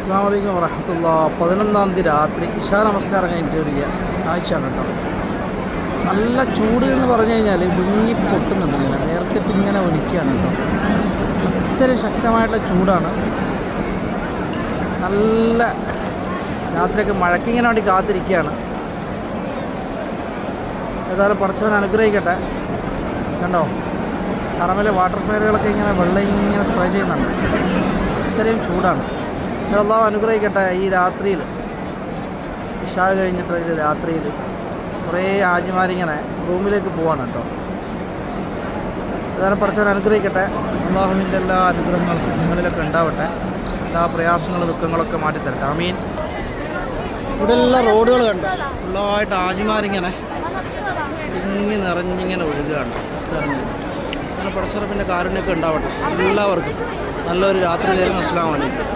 അസ്സാം വലൈക്കും വറഹത്തുള്ള പതിനൊന്നാം തീയതി രാത്രി ഇഷാ നമസ്കാരം കഴിഞ്ഞിട്ട് വരിക കാഴ്ചയാണ് കേട്ടോ. നല്ല ചൂട് എന്ന് പറഞ്ഞു കഴിഞ്ഞാൽ മുങ്ങി പൊട്ടുന്നുണ്ട് ഇങ്ങനെ. വേർത്തിട്ട് ഇങ്ങനെ ഒലിക്കുകയാണ് കേട്ടോ. അത്രയും ശക്തമായിട്ടുള്ള ചൂടാണ്. നല്ല രാത്രിയൊക്കെ മഴക്കിങ്ങനെ വേണ്ടി കാത്തിരിക്കുകയാണ്. ഏതായാലും പഠിച്ചവൻ അനുഗ്രഹിക്കട്ടെ. കണ്ടോ? കറമിലെ വാട്ടർ ഫയറുകളൊക്കെ ഇങ്ങനെ വെള്ളം ഇങ്ങനെ സ്പ്രേ ചെയ്യുന്നുണ്ട്. ഇത്രയും ചൂടാണ്. അള്ളാഹു അനുഗ്രഹിക്കട്ടെ ഈ രാത്രിയിൽ. ഇഷാ കഴിഞ്ഞിട്ട് ഒരു രാത്രിയിൽ കുറേ ആജിമാരിങ്ങനെ റൂമിലേക്ക് പോവാണ് കേട്ടോ. അതാണ് പഠിച്ചവൻ അനുഗ്രഹിക്കട്ടെ. അള്ളാഹുവിന്റെ എല്ലാ അനുഗ്രഹങ്ങളും നിങ്ങളിലൊക്കെ ഉണ്ടാവട്ടെ. എല്ലാ പ്രയാസങ്ങളും ദുഃഖങ്ങളൊക്കെ മാറ്റിത്തരട്ടെ. ആമീൻ. ഇവിടെ എല്ലാ റോഡുകൾ കണ്ട്? ഫുള്ളായിട്ട് ആജിമാരിങ്ങനെ തിങ്ങി നിറഞ്ഞിങ്ങനെ ഒഴുകുകയാണ് നിസ്കാരം അങ്ങനെ പടച്ചിറപ്പിന്റെ കാരുണ്യൊക്കെ ഉണ്ടാവട്ടെ. എല്ലാവർക്കും നല്ലൊരു രാത്രി തരുന്ന. അസ്ലാം വലൈക്കും